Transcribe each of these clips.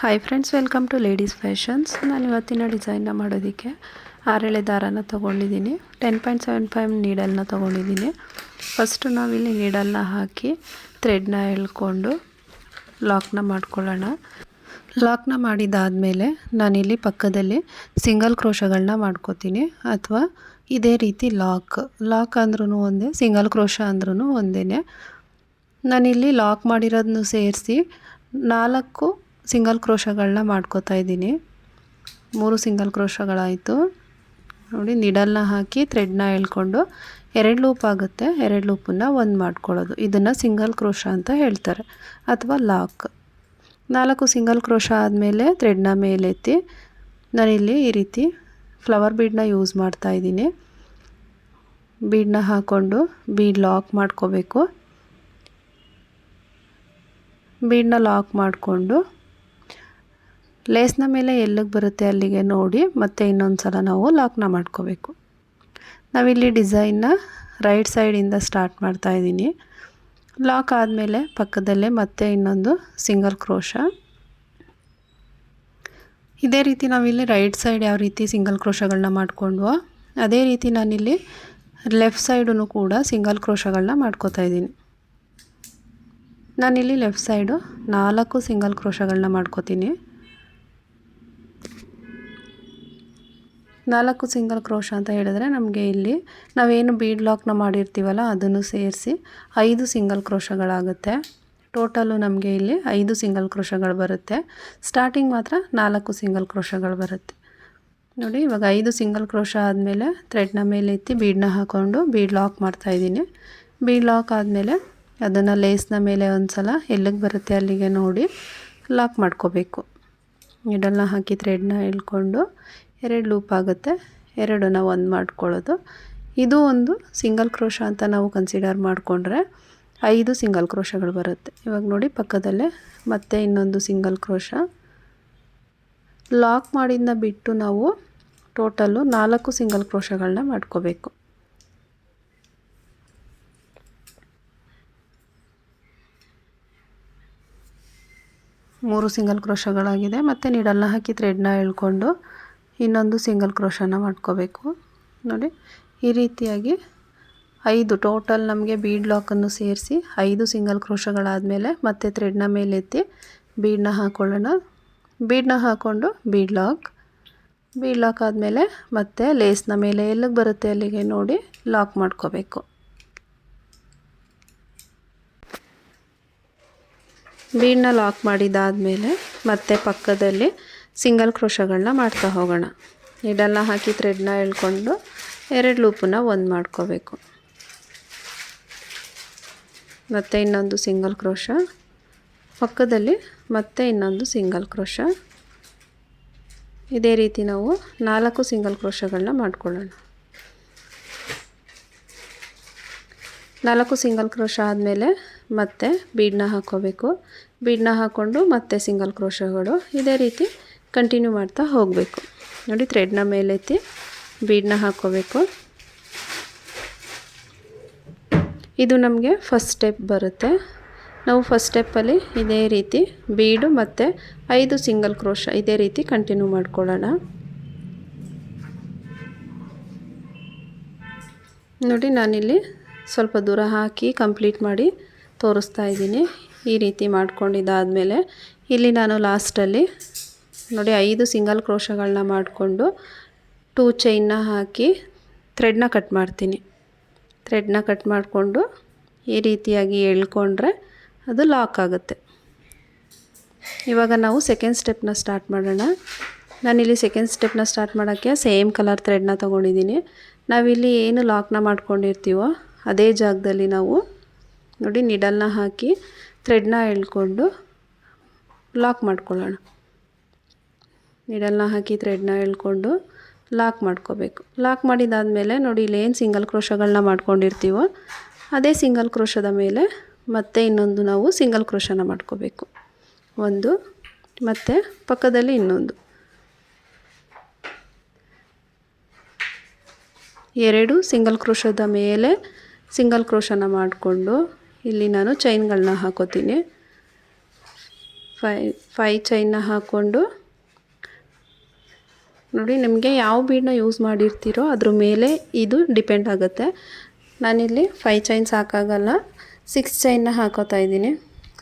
Hi friends welcome to ladies fashions ನಾನು ಇವತ್ತಿನ ಡಿಸೈನ್ನ ಮಾಡೋದಕ್ಕೆ ಆರೆಳೆ ದಾರನ ತೊಗೊಂಡಿದ್ದೀನಿ. ಟೆನ್ ಪಾಯಿಂಟ್ ಸೆವೆನ್ ಫೈವ್ ನೀಡಲ್ನ ತೊಗೊಂಡಿದ್ದೀನಿ. ಫಸ್ಟು ನಾವಿಲ್ಲಿ ನೀಡಲ್ನ ಹಾಕಿ ಥ್ರೆಡ್ನ ಎಳ್ಕೊಂಡು ಲಾಕ್ನ ಮಾಡ್ಕೊಳ್ಳೋಣ. ಲಾಕ್ನ ಮಾಡಿದಾದಮೇಲೆ ನಾನಿಲ್ಲಿ ಪಕ್ಕದಲ್ಲಿ ಸಿಂಗಲ್ ಕ್ರೋಶಗಳನ್ನ ಮಾಡ್ಕೋತೀನಿ. ಅಥವಾ ಇದೇ ರೀತಿ ಲಾಕ್ ಲಾಕ್ ಅಂದ್ರೂ ಒಂದೇ ಸಿಂಗಲ್ ಕ್ರೋಶ ಅಂದ್ರೂ ಒಂದೇ ನಾನಿಲ್ಲಿ ಲಾಕ್ ಮಾಡಿರೋದನ್ನು ಸೇರಿಸಿ ನಾಲ್ಕು ಸಿಂಗಲ್ ಕ್ರೋಶಗಳನ್ನ ಮಾಡ್ಕೋತಾ ಇದ್ದೀನಿ. ಮೂರು ಸಿಂಗಲ್ ಕ್ರೋಶಗಳಾಯಿತು. ನೋಡಿ, ನಿಡಲ್ನ ಹಾಕಿ ಥ್ರೆಡ್ನ ಎಳ್ಕೊಂಡು ಎರಡು ಲೂಪ್ ಆಗುತ್ತೆ. ಎರಡು ಲೂಪನ್ನ ಒಂದು ಮಾಡ್ಕೊಳ್ಳೋದು. ಇದನ್ನು ಸಿಂಗಲ್ ಕ್ರೋಶ ಅಂತ ಹೇಳ್ತಾರೆ. ಅಥವಾ ಲಾಕ್. ನಾಲ್ಕು ಸಿಂಗಲ್ ಕ್ರೋಶ ಆದಮೇಲೆ ಥ್ರೆಡ್ನ ಮೇಲೆತ್ತಿ ನಾನಿಲ್ಲಿ ಈ ರೀತಿ ಫ್ಲವರ್ ಬೀಡನ್ನ ಯೂಸ್ ಮಾಡ್ತಾ ಇದ್ದೀನಿ. ಬೀಡನ್ನ ಹಾಕ್ಕೊಂಡು ಬೀಡ್ ಲಾಕ್ ಮಾಡ್ಕೋಬೇಕು. ಬೀಡನ್ನ ಲಾಕ್ ಮಾಡಿಕೊಂಡು ಲೇಸ್ನ ಮೇಲೆ ಎಲ್ಲಿಗೆ ಬರುತ್ತೆ ಅಲ್ಲಿಗೆ ನೋಡಿ ಮತ್ತೆ ಇನ್ನೊಂದು ಸಲ ನಾವು ಲಾಕ್ನ ಮಾಡ್ಕೋಬೇಕು. ನಾವಿಲ್ಲಿ ಡಿಸೈನ್ನ ರೈಟ್ ಸೈಡಿಂದ ಸ್ಟಾರ್ಟ್ ಮಾಡ್ತಾ ಇದ್ದೀನಿ. ಲಾಕ್ ಆದಮೇಲೆ ಪಕ್ಕದಲ್ಲೇ ಮತ್ತೆ ಇನ್ನೊಂದು ಸಿಂಗಲ್ ಕ್ರೋಶ ಇದೇ ರೀತಿ ನಾವಿಲ್ಲಿ ರೈಟ್ ಸೈಡ್ ಯಾವ ರೀತಿ ಸಿಂಗಲ್ ಕ್ರೋಶಗಳನ್ನ ಮಾಡಿಕೊಂಡ್ವೋ, ಅದೇ ರೀತಿ ನಾನಿಲ್ಲಿ ಲೆಫ್ಟ್ ಸೈಡೂ ಕೂಡ ಸಿಂಗಲ್ ಕ್ರೋಶಗಳನ್ನ ಮಾಡ್ಕೋತಾ ಇದ್ದೀನಿ. ನಾನಿಲ್ಲಿ ಲೆಫ್ಟ್ ಸೈಡು ನಾಲ್ಕು ಸಿಂಗಲ್ ಕ್ರೋಶಗಳನ್ನ ಮಾಡ್ಕೋತೀನಿ. ನಾಲ್ಕು ಸಿಂಗಲ್ ಕ್ರೋಶ ಅಂತ ಹೇಳಿದ್ರೆ ನಮಗೆ ಇಲ್ಲಿ ನಾವೇನು ಬೀಡ್ ಲಾಕ್ನ ಮಾಡಿರ್ತೀವಲ್ಲ ಅದನ್ನು ಸೇರಿಸಿ ಐದು ಸಿಂಗಲ್ ಕ್ರೋಶಗಳಾಗುತ್ತೆ. ಟೋಟಲು ನಮಗೆ ಇಲ್ಲಿ ಐದು ಸಿಂಗಲ್ ಕ್ರೋಶಗಳು ಬರುತ್ತೆ. ಸ್ಟಾರ್ಟಿಂಗ್ ಮಾತ್ರ ನಾಲ್ಕು ಸಿಂಗಲ್ ಕ್ರೋಶಗಳು ಬರುತ್ತೆ. ನೋಡಿ, ಇವಾಗ ಐದು ಸಿಂಗಲ್ ಕ್ರೋಶ ಆದಮೇಲೆ ಥ್ರೆಡ್ನ ಮೇಲೆ ಎತ್ತಿ ಬೀಡನ್ನ ಹಾಕ್ಕೊಂಡು ಬೀಡ್ ಲಾಕ್ ಮಾಡ್ತಾಯಿದ್ದೀನಿ ಬೀಡ್ ಲಾಕ್ ಆದಮೇಲೆ ಅದನ್ನು ಲೇಸ್ನ ಮೇಲೆ ಒಂದು ಸಲ ಎಲ್ಲಿಗೆ ಬರುತ್ತೆ ಅಲ್ಲಿಗೆ ನೋಡಿ ಲಾಕ್ ಮಾಡ್ಕೋಬೇಕು. ನೀಡಲ್ನ ಹಾಕಿ ಥ್ರೆಡ್ನ ಇಳ್ಕೊಂಡು ಎರಡು ಲೂಪ್ ಆಗುತ್ತೆ. ಎರಡನ್ನ ಒಂದು ಮಾಡ್ಕೊಳ್ಳೋದು. ಇದು ಒಂದು ಸಿಂಗಲ್ ಕ್ರೋಶ ಅಂತ ನಾವು ಕನ್ಸಿಡರ್ ಮಾಡಿಕೊಂಡ್ರೆ ಐದು ಸಿಂಗಲ್ ಕ್ರೋಶಗಳು ಬರುತ್ತೆ. ಇವಾಗ ನೋಡಿ ಪಕ್ಕದಲ್ಲೇ ಮತ್ತೆ ಇನ್ನೊಂದು ಸಿಂಗಲ್ ಕ್ರೋಶ. ಲಾಕ್ ಮಾಡಿದ್ನ ಬಿಟ್ಟು ನಾವು ಟೋಟಲ್ಲು ನಾಲ್ಕು ಸಿಂಗಲ್ ಕ್ರೋಶಗಳನ್ನ ಮಾಡ್ಕೋಬೇಕು. ಮೂರು ಸಿಂಗಲ್ ಕ್ರೋಶಗಳಾಗಿದೆ. ಮತ್ತು ನೀಡಲ್ನ ಹಾಕಿ ಥ್ರೆಡ್ನ ಎಳ್ಕೊಂಡು ಇನ್ನೊಂದು ಸಿಂಗಲ್ ಕ್ರೋಶನ ಮಾಡ್ಕೋಬೇಕು. ನೋಡಿ, ಈ ರೀತಿಯಾಗಿ ಐದು ಟೋಟಲ್ ನಮಗೆ ಬೀಡ್ ಲಾಕನ್ನು ಸೇರಿಸಿ ಐದು ಸಿಂಗಲ್ ಕ್ರೋಶಗಳಾದಮೇಲೆ ಮತ್ತೆ ಥ್ರೆಡ್ನ ಮೇಲೆತ್ತಿ ಬೀಡನ್ನ ಹಾಕ್ಕೊಳ್ಳೋಣ ಬೀಡನ್ನ ಹಾಕ್ಕೊಂಡು ಬೀಡ್ ಲಾಕ್ ಬೀಡ್ ಲಾಕ್ ಆದಮೇಲೆ ಮತ್ತೆ ಲೇಸ್ನ ಮೇಲೆ ಎಲ್ಲಿಗೆ ಬರುತ್ತೆ ಅಲ್ಲಿಗೆ ನೋಡಿ ಲಾಕ್ ಮಾಡ್ಕೋಬೇಕು. ಬೀಡನ್ನ ಲಾಕ್ ಮಾಡಿದಾದಮೇಲೆ ಮತ್ತೆ ಪಕ್ಕದಲ್ಲಿ ಸಿಂಗಲ್ ಕ್ರೋಶಗಳನ್ನ ಮಾಡ್ತಾ ಹೋಗೋಣ. ಇಡೆಲ್ಲ ಹಾಕಿ ಥ್ರೆಡ್ನ ಎಳ್ಕೊಂಡು ಎರಡು ಲೂಪನ್ನ ಒಂದು ಮಾಡ್ಕೋಬೇಕು. ಮತ್ತು ಇನ್ನೊಂದು ಸಿಂಗಲ್ ಕ್ರೋಶ ಪಕ್ಕದಲ್ಲಿ ಮತ್ತೆ ಇನ್ನೊಂದು ಸಿಂಗಲ್ ಕ್ರೋಶ ಇದೇ ರೀತಿ ನಾವು ನಾಲ್ಕು ಸಿಂಗಲ್ ಕ್ರೋಶಗಳನ್ನ ಮಾಡ್ಕೊಳ್ಳೋಣ. ನಾಲ್ಕು ಸಿಂಗಲ್ ಕ್ರೋಶ ಆದಮೇಲೆ ಮತ್ತೆ ಬೀಡನ್ನ ಹಾಕ್ಕೋಬೇಕು ಬೀಡನ್ನ ಹಾಕ್ಕೊಂಡು ಮತ್ತೆ ಸಿಂಗಲ್ ಕ್ರೋಶಗಳು ಇದೇ ರೀತಿ ಕಂಟಿನ್ಯೂ ಮಾಡ್ತಾ ಹೋಗಬೇಕು. ನೋಡಿ ಥ್ರೆಡ್ನ ಮೇಲೆತ್ತಿ ಬೀಡನ್ನ ಹಾಕ್ಕೋಬೇಕು ಇದು ನಮಗೆ ಫಸ್ಟ್ ಸ್ಟೆಪ್ ಬರುತ್ತೆ. ನಾವು ಫಸ್ಟ್ ಸ್ಟೆಪ್ಪಲ್ಲಿ ಇದೇ ರೀತಿ ಬೀಡು ಮತ್ತು ಐದು ಸಿಂಗಲ್ ಕ್ರೋಶ ಇದೇ ರೀತಿ ಕಂಟಿನ್ಯೂ ಮಾಡ್ಕೊಳ್ಳೋಣ. ನೋಡಿ, ನಾನಿಲ್ಲಿ ಸ್ವಲ್ಪ ದೂರ ಹಾಕಿ ಕಂಪ್ಲೀಟ್ ಮಾಡಿ ತೋರಿಸ್ತಾ ಇದ್ದೀನಿ. ಈ ರೀತಿ ಮಾಡ್ಕೊಂಡಿದ್ದಾದಮೇಲೆ ಇಲ್ಲಿ ನಾನು ಲಾಸ್ಟಲ್ಲಿ ನೋಡಿ, ಐದು ಸಿಂಗಲ್ ಕ್ರೋಶಗಳನ್ನ ಮಾಡಿಕೊಂಡು ಟೂ ಚೈನ್ನ ಹಾಕಿ ಥ್ರೆಡ್ನ ಕಟ್ ಮಾಡ್ತೀನಿ. ಥ್ರೆಡ್ನ ಕಟ್ ಮಾಡಿಕೊಂಡು ಈ ರೀತಿಯಾಗಿ ಎಳ್ಕೊಂಡ್ರೆ ಅದು ಲಾಕ್ ಆಗುತ್ತೆ. ಇವಾಗ ನಾವು ಸೆಕೆಂಡ್ ಸ್ಟೆಪ್ನ ಸ್ಟಾರ್ಟ್ ಮಾಡೋಣ. ನಾನಿಲ್ಲಿ ಸೆಕೆಂಡ್ ಸ್ಟೆಪ್ನ ಸ್ಟಾರ್ಟ್ ಮಾಡೋಕ್ಕೆ ಸೇಮ್ ಕಲರ್ ಥ್ರೆಡ್ನ ತೊಗೊಂಡಿದ್ದೀನಿ. ನಾವಿಲ್ಲಿ ಏನು ಲಾಕ್ನ ಮಾಡ್ಕೊಂಡಿರ್ತೀವೋ ಅದೇ ಜಾಗದಲ್ಲಿ ನಾವು ನೋಡಿ, ನಿಡಲ್ನ ಹಾಕಿ ಥ್ರೆಡ್ನ ಎಳ್ಕೊಂಡು ಲಾಕ್ ಮಾಡ್ಕೊಳ್ಳೋಣ. ನಿಡಲ್ನ ಹಾಕಿ ಥ್ರೆಡ್ನ ಎಳ್ಕೊಂಡು ಲಾಕ್ ಮಾಡ್ಕೋಬೇಕು. ಲಾಕ್ ಮಾಡಿದಾದಮೇಲೆ ನೋಡಿ ಇಲ್ಲಿ ಏನು ಸಿಂಗಲ್ ಕ್ರೋಶಗಳನ್ನ ಮಾಡ್ಕೊಂಡಿರ್ತೀವೋ ಅದೇ ಸಿಂಗಲ್ ಕ್ರೋಶದ ಮೇಲೆ ಮತ್ತೆ ಇನ್ನೊಂದು ನಾವು ಸಿಂಗಲ್ ಕ್ರೋಶನ ಮಾಡ್ಕೋಬೇಕು. ಒಂದು ಮತ್ತು ಪಕ್ಕದಲ್ಲಿ ಇನ್ನೊಂದು. ಎರಡು ಸಿಂಗಲ್ ಕ್ರೋಶದ ಮೇಲೆ ಸಿಂಗಲ್ ಕ್ರೋಶನ ಮಾಡಿಕೊಂಡು ಇಲ್ಲಿ ನಾನು ಚೈನ್ಗಳನ್ನ ಹಾಕೋತೀನಿ. ಫೈ ಫೈ ಚೈನ್ನ ಹಾಕ್ಕೊಂಡು ನೋಡಿ, ನಿಮಗೆ ಯಾವ ಬೀಡನ್ನ ಯೂಸ್ ಮಾಡಿರ್ತೀರೋ ಅದ್ರ ಮೇಲೆ ಇದು ಡಿಪೆಂಡ್ ಆಗುತ್ತೆ. ನಾನಿಲ್ಲಿ ಫೈವ್ ಚೈನ್ಸ್ ಸಾಕಾಗಲ್ಲ ಸಿಕ್ಸ್ ಚೈನ್ನ ಹಾಕೋತಾ ಇದ್ದೀನಿ.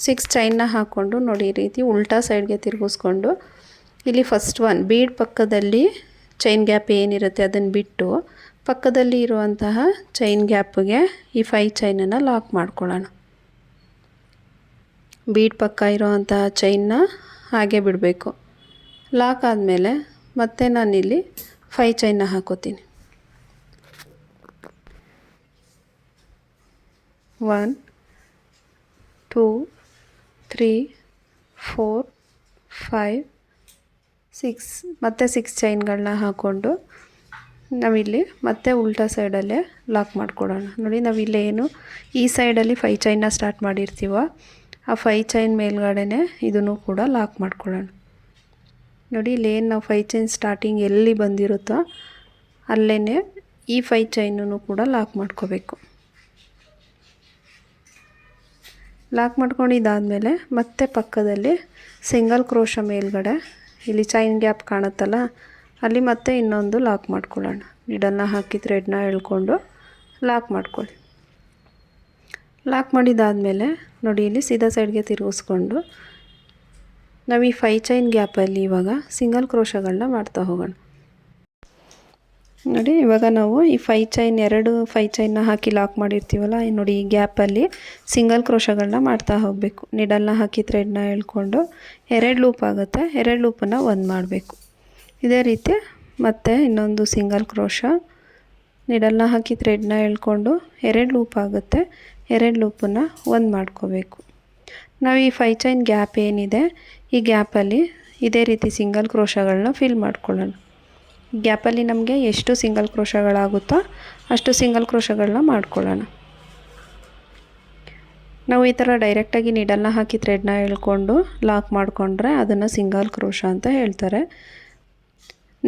ಸಿಕ್ಸ್ ಚೈನ್ನ ಹಾಕ್ಕೊಂಡು ನೋಡಿ, ಈ ರೀತಿ ಉಲ್ಟಾ ಸೈಡ್ಗೆ ತಿರುಗಿಸ್ಕೊಂಡು, ಇಲ್ಲಿ ಫಸ್ಟ್ ಒನ್ ಬೀಡ್ ಪಕ್ಕದಲ್ಲಿ ಚೈನ್ ಗ್ಯಾಪ್ ಏನಿರುತ್ತೆ ಅದನ್ನು ಬಿಟ್ಟು, ಪಕ್ಕದಲ್ಲಿ ಇರುವಂತಹ ಚೈನ್ ಗ್ಯಾಪ್ಗೆ ಈ ಫೈ ಚೈನನ್ನು ಲಾಕ್ ಮಾಡ್ಕೊಳ್ಳೋಣ. ಬೀಡ್ ಪಕ್ಕ ಇರೋವಂತಹ ಚೈನ್ನ ಹಾಗೆ ಬಿಡಬೇಕು. ಲಾಕ್ ಆದಮೇಲೆ ಮತ್ತೆ ನಾನಿಲ್ಲಿ ಫೈ ಚೈನ್ನ ಹಾಕೋತೀನಿ. One two three four five six ಮತ್ತು ಸಿಕ್ಸ್ ಚೈನ್ಗಳನ್ನ ಹಾಕ್ಕೊಂಡು ನಾವಿಲ್ಲಿ ಮತ್ತೆ ಉಲ್ಟಾ ಸೈಡಲ್ಲೇ ಲಾಕ್ ಮಾಡಿಕೊಡೋಣ. ನೋಡಿ ನಾವಿಲ್ಲೇನು ಈ ಸೈಡಲ್ಲಿ ಫೈ ಚೈನ್ನ ಸ್ಟಾರ್ಟ್ ಮಾಡಿರ್ತೀವೋ, ಆ ಫೈ ಚೈನ್ ಮೇಲ್ಗಡೆನೇ ಇದನ್ನು ಕೂಡ ಲಾಕ್ ಮಾಡ್ಕೊಳ್ಳೋಣ ನೋಡಿ ಇಲ್ಲೇನು ನಾವು ಫೈ ಚೈನ್ ಸ್ಟಾರ್ಟಿಂಗ್ ಎಲ್ಲಿ ಬಂದಿರುತ್ತೋ ಅಲ್ಲೇ ಈ ಫೈ ಚೈನೂ ಕೂಡ ಲಾಕ್ ಮಾಡ್ಕೋಬೇಕು. ಲಾಕ್ ಮಾಡ್ಕೊಂಡಿದ್ದಾದಮೇಲೆ ಮತ್ತೆ ಪಕ್ಕದಲ್ಲಿ ಸಿಂಗಲ್ ಕ್ರೋಶ ಮೇಲ್ಗಡೆ, ಇಲ್ಲಿ ಚೈನ್ ಗ್ಯಾಪ್ ಕಾಣುತ್ತಲ್ಲ, ಅಲ್ಲಿ ಮತ್ತೆ ಇನ್ನೊಂದು ಲಾಕ್ ಮಾಡ್ಕೊಳ್ಳೋಣ. ನೀಡನ್ನು ಹಾಕಿ ಥ್ರೆಡ್ನ ಎಳ್ಕೊಂಡು ಲಾಕ್ ಮಾಡ್ಕೊಳ್ಳಿ. ಲಾಕ್ ಮಾಡಿದ್ದಾದಮೇಲೆ ನೋಡಿ, ಇಲ್ಲಿ ಸೀದಾ ಸೈಡ್ಗೆ ತಿರುಗಿಸ್ಕೊಂಡು ನಾವು ಈ ಫೈ ಚೈನ್ ಗ್ಯಾಪಲ್ಲಿ ಇವಾಗ ಸಿಂಗಲ್ ಕ್ರೋಶಗಳನ್ನ ಮಾಡ್ತಾ ಹೋಗೋಣ. ನೋಡಿ, ಇವಾಗ ನಾವು ಈ ಫೈ ಚೈನ್ ಎರಡು ಫೈ ಚೈನ್ನ ಹಾಕಿ ಲಾಕ್ ಮಾಡಿರ್ತೀವಲ್ಲ ನೋಡಿ ಈ ಗ್ಯಾಪಲ್ಲಿ ಸಿಂಗಲ್ ಕ್ರೋಶಗಳನ್ನ ಮಾಡ್ತಾ ಹೋಗಬೇಕು. ನಿಡಲ್ನ ಹಾಕಿ ಥ್ರೆಡ್ನ ಎಳ್ಕೊಂಡು ಎರಡು ಲೂಪ್ ಆಗುತ್ತೆ, ಎರಡು ಲೂಪನ್ನು ಒಂದು ಮಾಡಬೇಕು. ಇದೇ ರೀತಿ ಮತ್ತೆ ಇನ್ನೊಂದು ಸಿಂಗಲ್ ಕ್ರೋಶ ನಿಡಲ್ನ ಹಾಕಿ ಥ್ರೆಡ್ನ ಎಳ್ಕೊಂಡು ಎರಡು ಲೂಪ್ ಆಗುತ್ತೆ, ಎರಡು ಲೂಪನ್ನು ಒಂದು ಮಾಡ್ಕೋಬೇಕು. ನಾವು ಈ ಫೈ ಚೈನ್ ಗ್ಯಾಪ್ ಏನಿದೆ, ಈ ಗ್ಯಾಪಲ್ಲಿ ಇದೇ ರೀತಿ ಸಿಂಗಲ್ ಕ್ರೋಶಗಳನ್ನ ಫಿಲ್ ಮಾಡ್ಕೊಳ್ಳೋಣ. ಗ್ಯಾಪಲ್ಲಿ ನಮಗೆ ಎಷ್ಟು ಸಿಂಗಲ್ ಕ್ರೋಶಗಳಾಗುತ್ತೋ ಅಷ್ಟು ಸಿಂಗಲ್ ಕ್ರೋಶಗಳನ್ನ ಮಾಡ್ಕೊಳ್ಳೋಣ. ನಾವು ಈ ಥರ ಡೈರೆಕ್ಟಾಗಿ ನೀಡಲ್ನ ಹಾಕಿ ಥ್ರೆಡ್ನ ಎಳ್ಕೊಂಡು ಲಾಕ್ ಮಾಡಿಕೊಂಡ್ರೆ ಅದನ್ನು ಸಿಂಗಲ್ ಕ್ರೋಶ ಅಂತ ಹೇಳ್ತಾರೆ.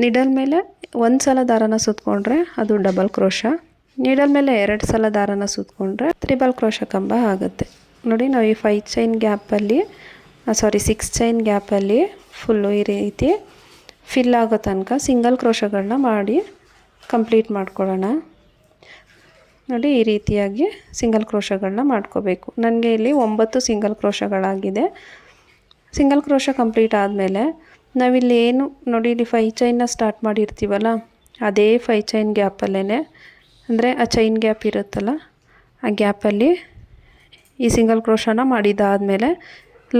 ನಿಡಲ್ ಮೇಲೆ ಒಂದು ಸಲ ದಾರನ ಸುತ್ಕೊಂಡ್ರೆ ಅದು ಡಬಲ್ ಕ್ರೋಶ. ನೀಡಲ್ ಮೇಲೆ ಎರಡು ಸಲ ದಾರನ ಸುತ್ಕೊಂಡ್ರೆ ತ್ರಿಬಲ್ ಕ್ರೋಶ ಕಂಬ ಆಗುತ್ತೆ. ನೋಡಿ ನಾವು ಈ ಫೈ ಚೈನ್ ಗ್ಯಾಪಲ್ಲಿ ಸಾರಿ ಸಿಕ್ಸ್ ಚೈನ್ ಗ್ಯಾಪಲ್ಲಿ ಫುಲ್ಲು ಈ ರೀತಿ ಫಿಲ್ ಆಗೋ ತನಕ ಸಿಂಗಲ್ ಕ್ರೋಶಗಳನ್ನ ಮಾಡಿ ಕಂಪ್ಲೀಟ್ ಮಾಡ್ಕೊಳ್ಳೋಣ. ನೋಡಿ ಈ ರೀತಿಯಾಗಿ ಸಿಂಗಲ್ ಕ್ರೋಶಗಳನ್ನ ಮಾಡ್ಕೋಬೇಕು. ನನಗೆ ಇಲ್ಲಿ ಒಂಬತ್ತು ಸಿಂಗಲ್ ಕ್ರೋಶಗಳಾಗಿದೆ ಸಿಂಗಲ್ ಕ್ರೋಶ ಕಂಪ್ಲೀಟ್ ಆದಮೇಲೆ ನಾವಿಲ್ಲಿ ಏನು ನೋಡಿ ಇಲ್ಲಿ ಫೈ ಚೈನ್ನ ಸ್ಟಾರ್ಟ್ ಮಾಡಿರ್ತೀವಲ್ಲ, ಅದೇ ಫೈ ಚೈನ್ ಗ್ಯಾಪಲ್ಲೇ ಅಂದರೆ ಆ ಚೈನ್ ಗ್ಯಾಪ್ ಇರುತ್ತಲ್ಲ, ಆ ಗ್ಯಾಪಲ್ಲಿ ಈ ಸಿಂಗಲ್ ಕ್ರೋಶನ ಮಾಡಿದ್ದಾದಮೇಲೆ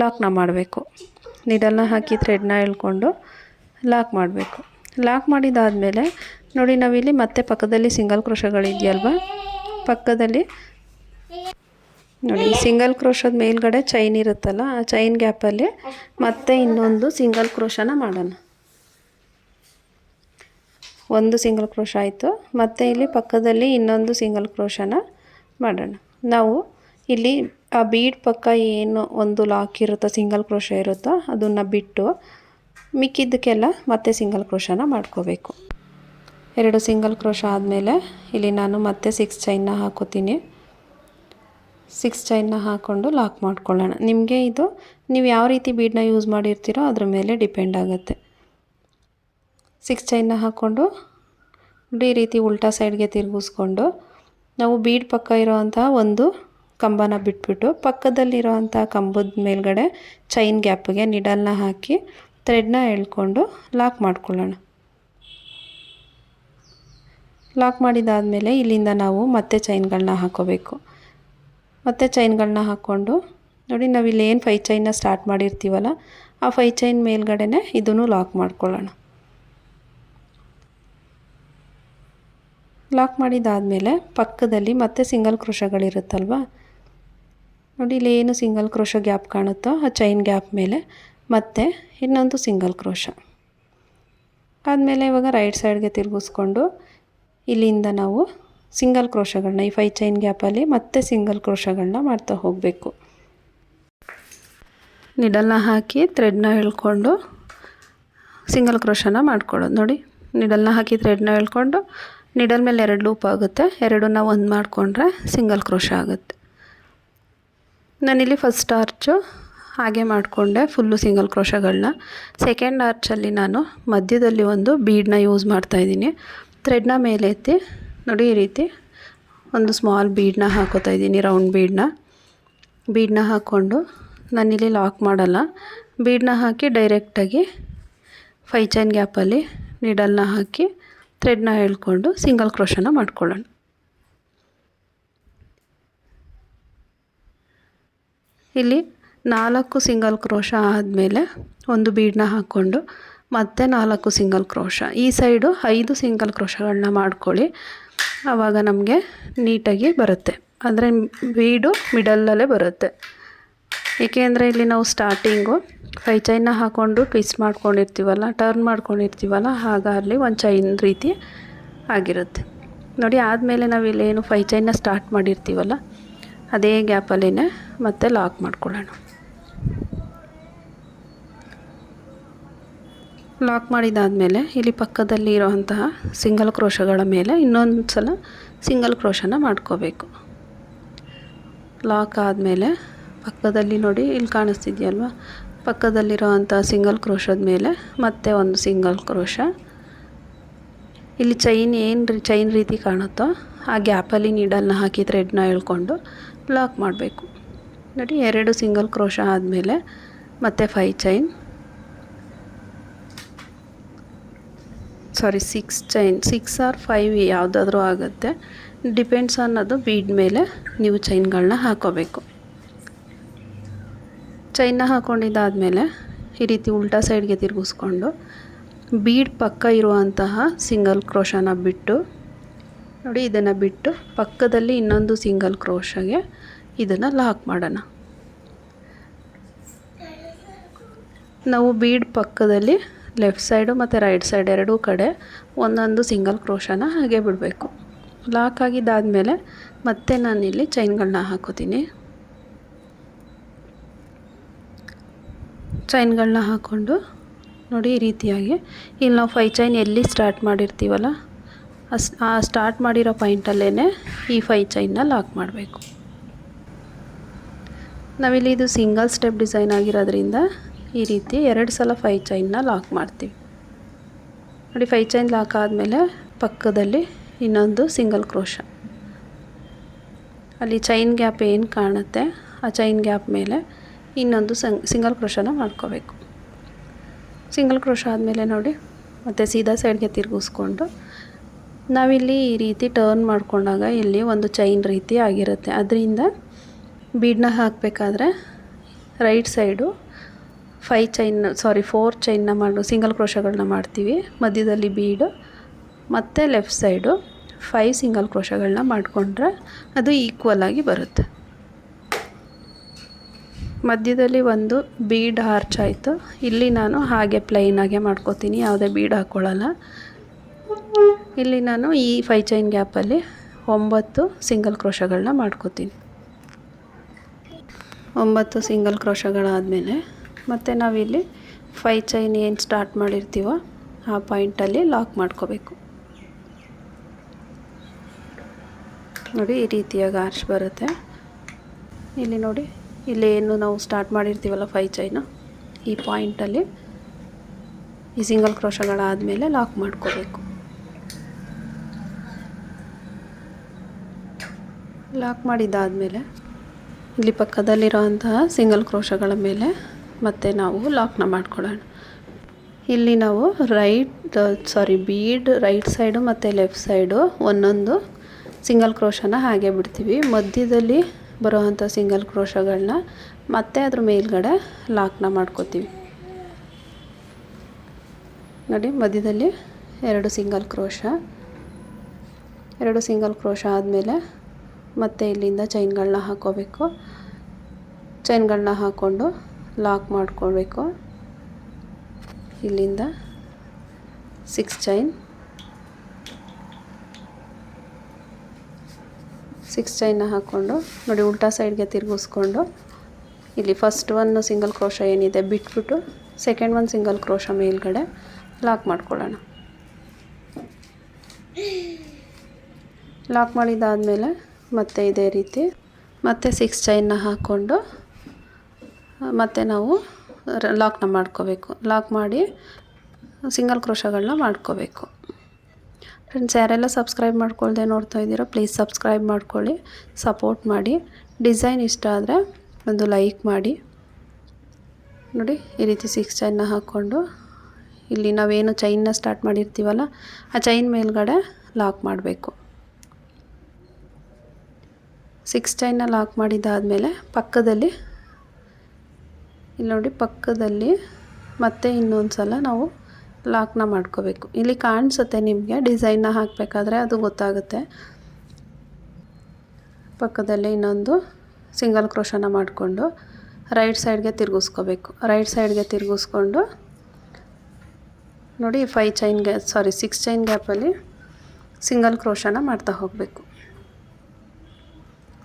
ಲಾಕ್ನ ಮಾಡಬೇಕು. ನೀಡಲ್ನ ಹಾಕಿ ಥ್ರೆಡ್ನ ಎಳ್ಕೊಂಡು ಲಾಕ್ ಮಾಡಬೇಕು. ಲಾಕ್ ಮಾಡಿದ್ದಾದಮೇಲೆ ನೋಡಿ, ನಾವಿಲ್ಲಿ ಮತ್ತೆ ಪಕ್ಕದಲ್ಲಿ ಸಿಂಗಲ್ ಕ್ರೋಶಗಳಿದೆಯಲ್ವ? ಪಕ್ಕದಲ್ಲಿ ನೋಡಿ ಸಿಂಗಲ್ ಕ್ರೋಶದ ಮೇಲ್ಗಡೆ ಚೈನ್ ಇರುತ್ತಲ್ಲ, ಆ ಚೈನ್ ಗ್ಯಾಪಲ್ಲಿ ಮತ್ತೆ ಇನ್ನೊಂದು ಸಿಂಗಲ್ ಕ್ರೋಶನ ಮಾಡೋಣ. ಒಂದು ಸಿಂಗಲ್ ಕ್ರೋಶ ಆಯಿತು. ಮತ್ತು ಇಲ್ಲಿ ಪಕ್ಕದಲ್ಲಿ ಇನ್ನೊಂದು ಸಿಂಗಲ್ ಕ್ರೋಶನ ಮಾಡೋಣ. ನಾವು ಇಲ್ಲಿ, ಆ ಬೀಡ್ ಪಕ್ಕ ಏನು ಒಂದು ಲಾಕ್ ಇರುತ್ತೋ ಸಿಂಗಲ್ ಕ್ರೋಶ ಇರುತ್ತೋ, ಅದನ್ನು ಬಿಟ್ಟು ಮಿಕ್ಕಿದ್ದಕ್ಕೆಲ್ಲ ಮತ್ತೆ ಸಿಂಗಲ್ ಕ್ರೋಶನ ಮಾಡ್ಕೋಬೇಕು. ಎರಡು ಸಿಂಗಲ್ ಕ್ರೋಶ ಆದಮೇಲೆ ಇಲ್ಲಿ ನಾನು ಮತ್ತೆ ಸಿಕ್ಸ್ ಚೈನ್ನ ಹಾಕೋತೀನಿ. ಸಿಕ್ಸ್ ಚೈನ್ನ ಹಾಕ್ಕೊಂಡು ಲಾಕ್ ಮಾಡ್ಕೊಳ್ಳೋಣ. ನಿಮಗೆ ಇದು, ನೀವು ಯಾವ ರೀತಿ ಬೀಡನ್ನ ಯೂಸ್ ಮಾಡಿರ್ತೀರೋ ಅದ್ರ ಮೇಲೆ ಡಿಪೆಂಡ್ ಆಗುತ್ತೆ. ಸಿಕ್ಸ್ ಚೈನ್ನ ಹಾಕ್ಕೊಂಡು ಈ ರೀತಿ ಉಲ್ಟಾ ಸೈಡ್ಗೆ ತಿರುಗಿಸ್ಕೊಂಡು, ನಾವು ಬೀಡ್ ಪಕ್ಕ ಇರೋವಂಥ ಒಂದು ಕಂಬನ ಬಿಟ್ಬಿಟ್ಟು ಪಕ್ಕದಲ್ಲಿರೋವಂಥ ಕಂಬದ ಮೇಲ್ಗಡೆ ಚೈನ್ ಗ್ಯಾಪ್ಗೆ ನಿಡಲ್ನ ಹಾಕಿ ಥ್ರೆಡ್ನ ಎಳ್ಕೊಂಡು ಲಾಕ್ ಮಾಡ್ಕೊಳ್ಳೋಣ. ಲಾಕ್ ಮಾಡಿದಾದಮೇಲೆ ಇಲ್ಲಿಂದ ನಾವು ಮತ್ತೆ ಚೈನ್ಗಳನ್ನ ಹಾಕೋಬೇಕು. ಮತ್ತೆ ಚೈನ್ಗಳನ್ನ ಹಾಕ್ಕೊಂಡು ನೋಡಿ ನಾವು ಏನು ಫೈ ಚೈನ್ನ ಸ್ಟಾರ್ಟ್ ಮಾಡಿರ್ತೀವಲ್ಲ, ಆ ಫೈ ಚೈನ್ ಮೇಲ್ಗಡೆನೆ ಇದನ್ನು ಲಾಕ್ ಮಾಡ್ಕೊಳ್ಳೋಣ. ಲಾಕ್ ಮಾಡಿದಾದಮೇಲೆ ಪಕ್ಕದಲ್ಲಿ ಮತ್ತೆ ಸಿಂಗಲ್ ಕ್ರೋಶಗಳಿರುತ್ತಲ್ವ ನೋಡಿ, ಇಲ್ಲಿ ಏನು ಸಿಂಗಲ್ ಕ್ರೋಶ ಗ್ಯಾಪ್ ಕಾಣುತ್ತೋ ಆ ಚೈನ್ ಗ್ಯಾಪ್ ಮೇಲೆ, ಮತ್ತೆ ಇನ್ನೊಂದು ಸಿಂಗಲ್ ಕ್ರೋಶ ಆದಮೇಲೆ ಇವಾಗ ರೈಟ್ ಸೈಡ್ಗೆ ತಿರುಗಿಸ್ಕೊಂಡು ಇಲ್ಲಿಂದ ನಾವು ಸಿಂಗಲ್ ಕ್ರೋಶಗಳನ್ನ ಈ ಫೈ ಚೈನ್ ಗ್ಯಾಪಲ್ಲಿ ಮತ್ತೆ ಸಿಂಗಲ್ ಕ್ರೋಶಗಳನ್ನ ಮಾಡ್ತಾ ಹೋಗಬೇಕು. ನಿಡಲ್ನ ಹಾಕಿ ಥ್ರೆಡ್ನ ಎಳ್ಕೊಂಡು ಸಿಂಗಲ್ ಕ್ರೋಶನ ಮಾಡ್ಕೊಳ್ಳೋದು. ನೋಡಿ ನಿಡಲ್ನ ಹಾಕಿ ಥ್ರೆಡ್ನ ಎಳ್ಕೊಂಡು ನಿಡಲ್ ಮೇಲೆ ಎರಡು ಲೂಪ್ ಆಗುತ್ತೆ. ಎರಡನ್ನ ಒಂದು ಮಾಡಿಕೊಂಡ್ರೆ ಸಿಂಗಲ್ ಕ್ರೋಶ ಆಗುತ್ತೆ. ನಾನಿಲ್ಲಿ ಫಸ್ಟ್ ಆರ್ಚು ಹಾಗೆ ಮಾಡಿಕೊಂಡೆ ಫುಲ್ಲು ಸಿಂಗಲ್ ಕ್ರೋಶಗಳನ್ನ ಸೆಕೆಂಡ್ ಆರ್ಚಲ್ಲಿ ನಾನು ಮಧ್ಯದಲ್ಲಿ ಒಂದು ಬೀಡನ್ನ ಯೂಸ್ ಮಾಡ್ತಾಯಿದ್ದೀನಿ ಥ್ರೆಡ್ನ ಮೇಲೆ ಎತ್ತಿ, ನೋಡಿ ಈ ರೀತಿ ಒಂದು ಸ್ಮಾಲ್ ಬೀಡನ್ನ ಹಾಕೋತಾ ಇದ್ದೀನಿ ರೌಂಡ್ ಬೀಡನ್ನ ಬೀಡನ್ನ ಹಾಕ್ಕೊಂಡು ನಾನಿಲ್ಲಿ ಲಾಕ್ ಮಾಡಲ್ಲ. ಬೀಡನ್ನ ಹಾಕಿ ಡೈರೆಕ್ಟಾಗಿ ಫೈ ಚೈನ್ ಗ್ಯಾಪಲ್ಲಿ ನೀಡಲ್ನ ಹಾಕಿ ಥ್ರೆಡ್ನ ಹೇಳ್ಕೊಂಡು ಸಿಂಗಲ್ ಕ್ರೋಶನ ಮಾಡ್ಕೊಳ್ಳೋಣ. ಇಲ್ಲಿ ನಾಲ್ಕು ಸಿಂಗಲ್ ಕ್ರೋಶ ಆದಮೇಲೆ ಒಂದು ಬೀಡನ್ನ ಹಾಕ್ಕೊಂಡು ಮತ್ತೆ ನಾಲ್ಕು ಸಿಂಗಲ್ ಕ್ರೋಶ. ಈ ಸೈಡು ಐದು ಸಿಂಗಲ್ ಕ್ರೋಶಗಳನ್ನ ಮಾಡ್ಕೊಳ್ಳಿ. ಆವಾಗ ನಮಗೆ ನೀಟಾಗಿ ಬರುತ್ತೆ. ಅಂದರೆ ಬೀಡು ಮಿಡಲ್ಲಲ್ಲೇ ಬರುತ್ತೆ. ಏಕೆಂದರೆ ಇಲ್ಲಿ ನಾವು ಸ್ಟಾರ್ಟಿಂಗು ಫೈ ಚೈನ್ನ ಹಾಕ್ಕೊಂಡು ಟ್ವಿಸ್ಟ್ ಮಾಡ್ಕೊಂಡಿರ್ತೀವಲ್ಲ ಟರ್ನ್ ಮಾಡ್ಕೊಂಡಿರ್ತೀವಲ್ಲ ಆಗ ಅಲ್ಲಿ ಒಂದು ಚೈನ್ ರೀತಿ ಆಗಿರುತ್ತೆ. ನೋಡಿ, ಆದಮೇಲೆ ನಾವು ಏನು ಫೈ ಚೈನ್ನ ಸ್ಟಾರ್ಟ್ ಮಾಡಿರ್ತೀವಲ್ಲ ಅದೇ ಗ್ಯಾಪಲ್ಲೇ ಮತ್ತೆ ಲಾಕ್ ಮಾಡ್ಕೊಳ್ಳೋಣ. ಲಾಕ್ ಮಾಡಿದಾದಮೇಲೆ ಇಲ್ಲಿ ಪಕ್ಕದಲ್ಲಿ ಇರೋವಂತಹ ಸಿಂಗಲ್ ಕ್ರೋಶಗಳ ಮೇಲೆ ಇನ್ನೊಂದು ಸಲ ಸಿಂಗಲ್ ಕ್ರೋಶನ ಮಾಡ್ಕೋಬೇಕು. ಲಾಕ್ ಆದಮೇಲೆ ಪಕ್ಕದಲ್ಲಿ ನೋಡಿ ಇಲ್ಲಿ ಕಾಣಿಸ್ತಿದೆಯಲ್ವ? ಪಕ್ಕದಲ್ಲಿರೋವಂಥ ಸಿಂಗಲ್ ಕ್ರೋಶದ ಮೇಲೆ ಮತ್ತೆ ಒಂದು ಸಿಂಗಲ್ ಕ್ರೋಶ. ಇಲ್ಲಿ ಚೈನ್ ಏನು ಚೈನ್ ರೀತಿ ಕಾಣುತ್ತೋ ಆ ಗ್ಯಾಪಲ್ಲಿ ನೀಡಲ್ನ ಹಾಕಿ ಥ್ರೆಡ್ನ ಎಳ್ಕೊಂಡು ಲಾಕ್ ಮಾಡಬೇಕು. ನೋಡಿ, ಎರಡು ಸಿಂಗಲ್ ಕ್ರೋಶ ಆದಮೇಲೆ ಮತ್ತೆ five chain sorry six chain six or five ಯಾವುದಾದ್ರೂ ಆಗುತ್ತೆ. ಡಿಪೆಂಡ್ಸ್ ಅನ್ನೋದು ಬೀಡ್ ಮೇಲೆ ನೀವು ಚೈನ್ಗಳನ್ನ ಹಾಕೋಬೇಕು. ಚೈನ್ನ ಹಾಕ್ಕೊಂಡಿದ್ದಾದಮೇಲೆ ಈ ರೀತಿ ಉಲ್ಟಾ ಸೈಡ್ಗೆ ತಿರುಗಿಸ್ಕೊಂಡು ಬೀಡ್ ಪಕ್ಕ ಇರುವಂತಹ ಸಿಂಗಲ್ ಕ್ರೋಶನ ಬಿಟ್ಟು ನೋಡಿ, ಇದನ್ನು ಬಿಟ್ಟು ಪಕ್ಕದಲ್ಲಿ ಇನ್ನೊಂದು ಸಿಂಗಲ್ ಕ್ರೋಶಗೆ ಇದನ್ನು ಲಾಕ್ ಮಾಡೋಣ. ನಾವು ಬೀಡ್ ಪಕ್ಕದಲ್ಲಿ ಲೆಫ್ಟ್ ಸೈಡು ಮತ್ತು ರೈಟ್ ಸೈಡ್ ಎರಡೂ ಕಡೆ ಒಂದೊಂದು ಸಿಂಗಲ್ ಕ್ರೋಶನ ಹಾಗೆ ಬಿಡಬೇಕು. ಲಾಕ್ ಆಗಿದ್ದಾದಮೇಲೆ ಮತ್ತೆ ನಾನಿಲ್ಲಿ ಚೈನ್ಗಳನ್ನ ಹಾಕೋತೀನಿ. ಚೈನ್ಗಳನ್ನ ಹಾಕ್ಕೊಂಡು ನೋಡಿ, ಈ ರೀತಿಯಾಗಿ. ಇಲ್ಲಿ ನಾವು ಫೈ ಚೈನ್ ಎಲ್ಲಿ ಸ್ಟಾರ್ಟ್ ಮಾಡಿರ್ತೀವಲ್ಲ ಸ್ಟಾರ್ಟ್ ಮಾಡಿರೋ ಪಾಯಿಂಟಲ್ಲೇ ಈ ಫೈ ಚೈನ್ನ ಲಾಕ್ ಮಾಡಬೇಕು. ನಾವಿಲ್ಲಿ ಇದು ಸಿಂಗಲ್ ಸ್ಟೆಪ್ ಡಿಸೈನ್ ಆಗಿರೋದ್ರಿಂದ ಈ ರೀತಿ ಎರಡು ಸಲ ಫೈ ಚೈನ್ನ ಲಾಕ್ ಮಾಡ್ತೀವಿ. ನೋಡಿ ಫೈ ಚೈನ್ ಲಾಕ್ ಆದಮೇಲೆ ಪಕ್ಕದಲ್ಲಿ ಇನ್ನೊಂದು ಸಿಂಗಲ್ ಕ್ರೋಶ ಅಲ್ಲಿ ಚೈನ್ ಗ್ಯಾಪ್ ಏನು ಕಾಣುತ್ತೆ, ಆ ಚೈನ್ ಗ್ಯಾಪ್ ಮೇಲೆ ಇನ್ನೊಂದು ಸಂಗ್ ಸಿಂಗಲ್ ಕ್ರೋಶನ ಮಾಡ್ಕೋಬೇಕು. ಸಿಂಗಲ್ ಕ್ರೋಶ ಆದಮೇಲೆ ನೋಡಿ, ಮತ್ತು ಸೀದಾ ಸೈಡ್ಗೆ ತಿರುಗಿಸ್ಕೊಂಡು ನಾವಿಲ್ಲಿ ಈ ರೀತಿ ಟರ್ನ್ ಮಾಡ್ಕೊಂಡಾಗ ಇಲ್ಲಿ ಒಂದು ಚೈನ್ ರೀತಿ ಆಗಿರುತ್ತೆ. ಅದರಿಂದ ಬೀಡನ್ನ ಹಾಕಬೇಕಾದ್ರೆ right side five chain sorry four ಚೈನ್ನ ಮಾಡು ಸಿಂಗಲ್ ಕ್ರೋಶಗಳನ್ನ ಮಾಡ್ತೀವಿ. ಮಧ್ಯದಲ್ಲಿ ಬೀಡು ಮತ್ತು ಲೆಫ್ಟ್ ಸೈಡು ಫೈ ಸಿಂಗಲ್ ಕ್ರೋಶಗಳನ್ನ ಮಾಡಿಕೊಂಡ್ರೆ ಅದು ಈಕ್ವಲ್ ಆಗಿ ಬರುತ್ತೆ. ಮಧ್ಯದಲ್ಲಿ ಒಂದು ಬೀಡ್ ಹಾರ್ಚ್ ಆಯಿತು. ಇಲ್ಲಿ ನಾನು ಹಾಗೆ ಪ್ಲೈನಾಗೆ ಮಾಡ್ಕೋತೀನಿ, ಯಾವುದೇ ಬೀಡ್ ಹಾಕ್ಕೊಳ್ಳಲ್ಲ ಇಲ್ಲಿ ನಾನು ಈ ಫೈ ಚೈನ್ ಗ್ಯಾಪಲ್ಲಿ ಒಂಬತ್ತು ಸಿಂಗಲ್ ಕ್ರೋಶಗಳನ್ನ ಮಾಡ್ಕೋತೀನಿ. ಒಂಬತ್ತು ಸಿಂಗಲ್ ಕ್ರೋಶಗಳಾದಮೇಲೆ ಮತ್ತು ನಾವಿಲ್ಲಿ ಫೈ ಚೈನ್ ಏನು ಸ್ಟಾರ್ಟ್ ಮಾಡಿರ್ತೀವೋ ಆ ಪಾಯಿಂಟಲ್ಲಿ ಲಾಕ್ ಮಾಡ್ಕೋಬೇಕು. ನೋಡಿ ಈ ರೀತಿಯಾಗಿ ಆರ್ಚ್ ಬರುತ್ತೆ. ಇಲ್ಲಿ ನೋಡಿ, ಇಲ್ಲಿ ಏನು ನಾವು ಸ್ಟಾರ್ಟ್ ಮಾಡಿರ್ತೀವಲ್ಲ ಫೈ ಚೈನು ಈ ಪಾಯಿಂಟಲ್ಲಿ ಈ ಸಿಂಗಲ್ ಕ್ರೋಶಗಳಾದಮೇಲೆ ಲಾಕ್ ಮಾಡ್ಕೋಬೇಕು. ಲಾಕ್ ಮಾಡಿದ್ದಾದಮೇಲೆ, ಇಲ್ಲಿ ಪಕ್ಕದಲ್ಲಿರುವಂತಹ ಸಿಂಗಲ್ ಕ್ರೋಶಗಳ ಮೇಲೆ ಮತ್ತೆ ನಾವು ಲಾಕ್ನ ಮಾಡ್ಕೊಳ್ಳೋಣ. ಇಲ್ಲಿ ನಾವು right, sorry, bead, right side ಮತ್ತು ಲೆಫ್ಟ್ ಸೈಡು ಒಂದೊಂದು ಸಿಂಗಲ್ ಕ್ರೋಶನ ಹಾಗೆ ಬಿಡ್ತೀವಿ. ಮಧ್ಯದಲ್ಲಿ ಬರುವಂಥ ಸಿಂಗಲ್ ಕ್ರೋಶಗಳನ್ನ ಮತ್ತೆ ಅದ್ರ ಮೇಲ್ಗಡೆ ಲಾಕ್ನ ಮಾಡ್ಕೋತೀವಿ. ನೋಡಿ, ಮಧ್ಯದಲ್ಲಿ ಎರಡು ಸಿಂಗಲ್ ಕ್ರೋಶ. ಎರಡು ಸಿಂಗಲ್ ಕ್ರೋಶ ಆದಮೇಲೆ ಮತ್ತೆ ಇಲ್ಲಿಂದ ಚೈನ್ಗಳನ್ನ ಹಾಕೋಬೇಕು. ಚೈನ್ಗಳನ್ನ ಹಾಕ್ಕೊಂಡು ಲಾಕ್ ಮಾಡ್ಕೊಳ್ಬೇಕು. ಇಲ್ಲಿಂದ ಸಿಕ್ಸ್ ಚೈನ್ ಸಿಕ್ಸ್ ಚೈನ್ನ ಹಾಕ್ಕೊಂಡು ನೋಡಿ ಉಲ್ಟಾ ಸೈಡ್ಗೆ ತಿರುಗಿಸ್ಕೊಂಡು ಇಲ್ಲಿ ಫಸ್ಟ್ ಒನ್ ಸಿಂಗಲ್ ಕ್ರೋಶ ಏನಿದೆ ಬಿಟ್ಬಿಟ್ಟು ಸೆಕೆಂಡ್ ಒನ್ ಸಿಂಗಲ್ ಕ್ರೋಶ ಮೇಲ್ಗಡೆ ಲಾಕ್ ಮಾಡ್ಕೊಳ್ಳೋಣ. ಲಾಕ್ ಮಾಡಿದ್ದಾದಮೇಲೆ ಮತ್ತೆ ಇದೇ ರೀತಿ ಮತ್ತೆ ಸಿಕ್ಸ್ ಚೈನ್ನ ಹಾಕ್ಕೊಂಡು ಮತ್ತು ನಾವು ಲಾಕ್ನ ಮಾಡ್ಕೋಬೇಕು. ಲಾಕ್ ಮಾಡಿ ಸಿಂಗಲ್ ಕ್ರೋಶಗಳನ್ನ ಮಾಡ್ಕೋಬೇಕು. ಫ್ರೆಂಡ್ಸ್ ಯಾರೆಲ್ಲ ಸಬ್ಸ್ಕ್ರೈಬ್ ಮಾಡ್ಕೊಳ್ದೆ ನೋಡ್ತಾ ಇದ್ದೀರೋ ಪ್ಲೀಸ್ ಸಬ್ಸ್ಕ್ರೈಬ್ ಮಾಡ್ಕೊಳ್ಳಿ. ಸಪೋರ್ಟ್ ಮಾಡಿ. ಡಿಸೈನ್ ಇಷ್ಟ ಆದರೆ ಒಂದು ಲೈಕ್ ಮಾಡಿ. ನೋಡಿ, ಈ ರೀತಿ ಸಿಕ್ಸ್ ಚೈನ್ನ ಹಾಕ್ಕೊಂಡು ಇಲ್ಲಿ ನಾವೇನು ಚೈನ್ನ ಸ್ಟಾರ್ಟ್ ಮಾಡಿರ್ತೀವಲ್ಲ, ಆ ಚೈನ್ ಮೇಲ್ಗಡೆ ಲಾಕ್ ಮಾಡಬೇಕು. ಸಿಕ್ಸ್ ಚೈನ್ನ ಲಾಕ್ ಮಾಡಿದ್ದಾದಮೇಲೆ ಪಕ್ಕದಲ್ಲಿ, ಇಲ್ಲಿ ನೋಡಿ ಪಕ್ಕದಲ್ಲಿ ಮತ್ತೆ ಇನ್ನೊಂದು ಸಲ ನಾವು ಲಾಕ್ನ ಮಾಡ್ಕೋಬೇಕು. ಇಲ್ಲಿ ಕಾಣಿಸುತ್ತೆ ನಿಮಗೆ, ಡಿಸೈನ್ನ ಹಾಕಬೇಕಾದ್ರೆ ಅದು ಗೊತ್ತಾಗುತ್ತೆ. ಪಕ್ಕದಲ್ಲೇ ಇನ್ನೊಂದು ಸಿಂಗಲ್ ಕ್ರೋಶನ ಮಾಡಿಕೊಂಡು ರೈಟ್ ಸೈಡ್ಗೆ ತಿರುಗಿಸ್ಕೋಬೇಕು. ರೈಟ್ ಸೈಡ್ಗೆ ತಿರುಗಿಸ್ಕೊಂಡು, ನೋಡಿ ಫೈ ಚೈನ್ ಗ್ಯಾ ಸಾರಿ, ಸಿಕ್ಸ್ ಚೈನ್ ಗ್ಯಾಪಲ್ಲಿ ಸಿಂಗಲ್ ಕ್ರೋಶನ ಮಾಡ್ತಾ ಹೋಗಬೇಕು.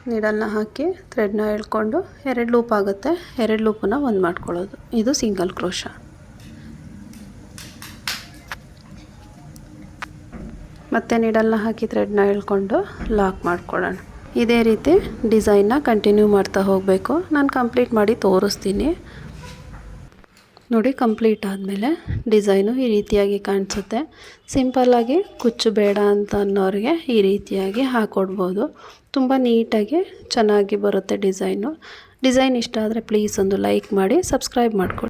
ನೀಡಲ್ನ ಹಾಕಿ ಥ್ರೆಡ್ನ ಎಳ್ಕೊಂಡು ಎರಡು ಲೂಪ್ ಆಗುತ್ತೆ. ಎರಡು ಲೂಪನ್ನು ಒಂದು ಮಾಡ್ಕೊಳ್ಳೋದು. ಇದು ಸಿಂಗಲ್ ಕ್ರೋಶ ಮತ್ತೆ ನೀಡಲ್ನ ಹಾಕಿ ಥ್ರೆಡ್ನ ಎಳ್ಕೊಂಡು ಲಾಕ್ ಮಾಡ್ಕೊಳ್ಳೋಣ. ಇದೇ ರೀತಿ ಡಿಸೈನ್ನ ಕಂಟಿನ್ಯೂ ಮಾಡ್ತಾ ಹೋಗಬೇಕು. ನಾನು ಕಂಪ್ಲೀಟ್ ಮಾಡಿ ತೋರಿಸ್ತೀನಿ. ನೋಡಿ ಕಂಪ್ಲೀಟ್ ಆದಮೇಲೆ ಡಿಸೈನು ಈ ರೀತಿಯಾಗಿ ಕಾಣಿಸುತ್ತೆ. ಸಿಂಪಲ್ಲಾಗಿ ಕುಚ್ಚು ಬೇಡ ಅಂತ ಅನ್ನೋರಿಗೆ ಈ ರೀತಿಯಾಗಿ ಹಾಕ್ಕೊಡ್ಬೋದು ತುಂಬ ನೀಟಾಗಿ ಚೆನ್ನಾಗಿ ಬರುತ್ತೆ ಡಿಸೈನು. ಡಿಸೈನ್ ಇಷ್ಟ ಆದರೆ ಪ್ಲೀಸ್ ಒಂದು ಲೈಕ್ ಮಾಡಿ ಸಬ್ಸ್ಕ್ರೈಬ್ ಮಾಡ್ಕೊಳ್ಳಿ